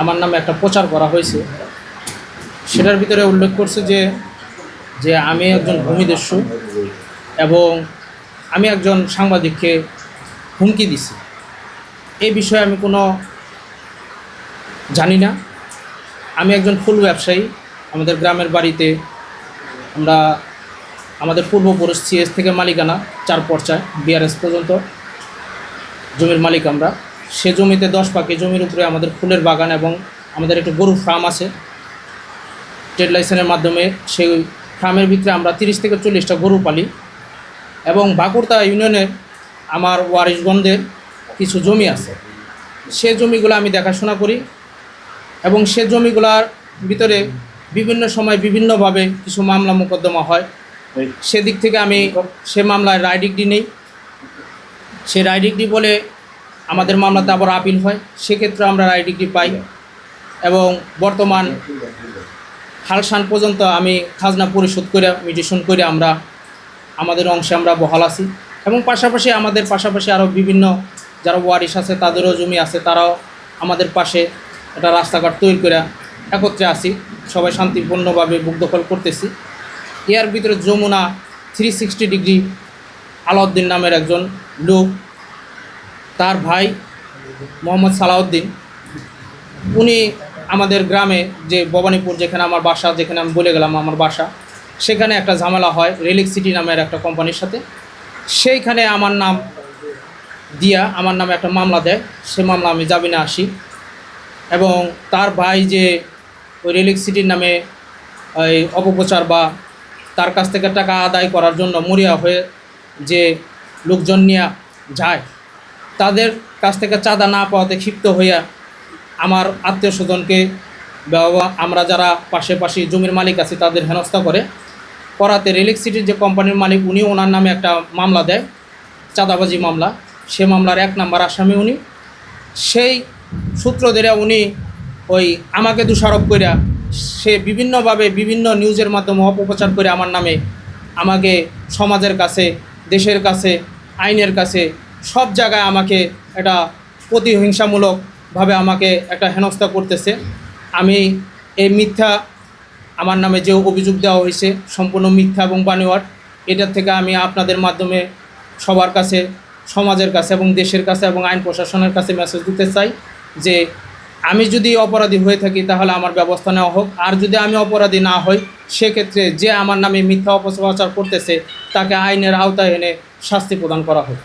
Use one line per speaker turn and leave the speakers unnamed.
আমার নামে একটা প্রচার করা হয়েছে। সেটার ভিতরে উল্লেখ করছে যে যে আমি একজন ভূমিদস্যু এবং আমি একজন সাংবাদিককে হুমকি দিছি। এই বিষয়ে আমি কোনো জানি না। আমি একজন ফুল ব্যবসায়ী। আমাদের গ্রামের বাড়িতে আমরা, আমাদের পূর্বপুরুষ সিএস থেকে মালিকানা চার পর্চায় বিআরএস পর্যন্ত, জমির মালিক আমরা। সে জমিতে দশ পাকে জমির উপরে আমাদের ফুলের বাগান এবং আমাদের একটি গরু ফার্ম আছে। ট্রেড লাইসেন্সের মাধ্যমে সেই ফার্মের ভিতরে আমরা তিরিশ থেকে চল্লিশটা গরু পালি এবং বাঁকুড়তা ইউনিয়নের আমার ওয়ারিশগঞ্জের কিছু জমি আছে। সে জমিগুলো আমি দেখাশোনা করি এবং সে জমিগুলার ভিতরে বিভিন্ন সময় বিভিন্নভাবে কিছু মামলা মোকদ্দমা হয়। সেদিক থেকে আমি সে মামলায় রায় ডিগ্রি নেই। সে রায় ডিগ্রি বলে আমাদের মামলাতে আবার আপিল হয়, সেক্ষেত্রে আমরা রায় ডিগ্রি পাই। এবং বর্তমান হালসান পর্যন্ত আমি খাজনা পরিশোধ করে, মিটিশন করে আমরা, আমাদের অংশে আমরা বহাল আছি। এবং পাশাপাশি আমাদের পাশাপাশি আরও বিভিন্ন যারা ওয়ারিশ আছে, তাদেরও জমি আছে, তারাও আমাদের পাশে একটা রাস্তাঘাট তৈরি করে একত্রে আছি। সবাই শান্তিপূর্ণভাবে বুক দখল করতেছি। এর ভিতরে Jamuna three sixty degree Alauddin নামের একজন লোক তার ভাই মোহাম্মদ সালাউদ্দিন। উনি আমাদের গ্রামে যে ভবানীপুর, যেখানে আমার বাসা, যেখানে আমি বলে গেলাম আমার বাসা, সেখানে একটা ঝামেলা হয় রেলিক সিটি নামের একটা কোম্পানির সাথে। সেইখানে আমার নাম দিয়া, আমার নামে একটা মামলা দেয়। সে মামলা আমি জামিনে আসি। এবং তার ভাই যে ওই রেলিক সিটির নামে ওই অপপ্রচার বা তার কাছ থেকে টাকা আদায় করার জন্য মরিয়া হয়ে যে লোকজন নিয়ে যায় তাদের কাছ থেকে চাঁদা না পাওয়াতে ক্ষিপ্ত হইয়া আমার আত্মীয় স্বজনকে বা আমরা যারা পাশে পাশে জমির মালিক আছে তাদের হেনস্থা করে, করাতে রেলিক সিটির যে কোম্পানির মালিক উনি ওনার নামে একটা মামলা দেয়, চাঁদাবাজি মামলা। সে মামলার এক নাম্বার আসামি উনি। সেই সূত্র ধরে উনি ওই আমাকে দোষারোপ করিয়া, সে বিভিন্নভাবে বিভিন্ন নিউজের মাধ্যমে অপপ্রচার করে আমার নামে আমাকে সমাজের কাছে, দেশের কাছে, আইনের কাছে সব জায়গায় আমাকে এটা প্রতিহিংসামূলকভাবে আমাকে একটা হেনস্থা করতেছে। আমি এই মিথ্যা, আমার নামে যে অভিযোগ দেওয়া হয়েছে, সম্পূর্ণ মিথ্যা এবং বানিওয়াট এটার থেকে আমি আপনাদের মাধ্যমে সবার কাছে, সমাজের কাছে এবং দেশের কাছে এবং আইন প্রশাসনের কাছে মেসেজ দিতে চাই যে, আমি যদি অপরাধী হয়ে থাকি তাহলে আমার ব্যবস্থা নেওয়া হোক। আর যদি আমি অপরাধী না হই, সেক্ষেত্রে যে আমার নামে মিথ্যা অপপ্রচার করতেছে, তাকে আইনের আওতায় এনে শাস্তি প্রদান করা হোক।